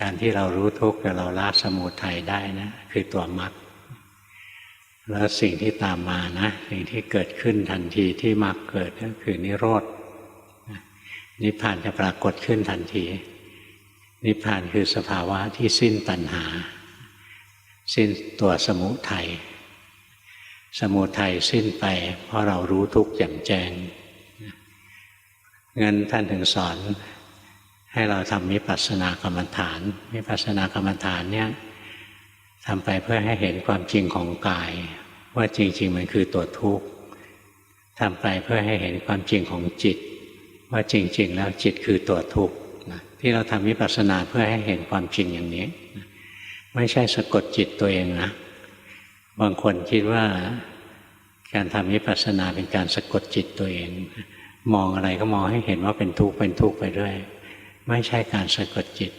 การที่เรารู้ทุกข์กับเราละสมุทัยได้นะ คือตัวมรรคแล้วสิ่งที่ตามมานะ สิ่งที่เกิดขึ้นทันทีที่มรรคเกิดก็คือนิโรธนิพพานจะปรากฏขึ้นทันที นิพพานคือสภาวะที่สิ้นตัณหา สิ้นตัวสมุทัยสมุทัยสิ้นไป เพราะเรารู้ทุกข์แจ่มแจ้งงั้นท่านถึงสอน ให้เราทำมิปัสสนากรรมฐานมิปัสสนากรรมฐานเนี่ยทำไปเพื่อให้เห็นความจริงของกาย ว่าจริง ๆ มันคือตัวทุกข์ทำไปเพื่อให้เห็นความจริงของจิต ว่าจริง ๆ แล้วจิตคือตัวทุกข์ที่เราทำมิปัสสนาเพื่อให้เห็นความจริงอย่างนี้ ไม่ใช่สะกดจิตตัวเองนะ บางคนคิดว่าการทำมิปัสสนาเป็นการสะกดจิตตัวเอง มองอะไรก็มองให้เห็นว่าเป็นทุกข์เป็นทุกข์ไปด้วย ไม่ใช่การสะกดจิต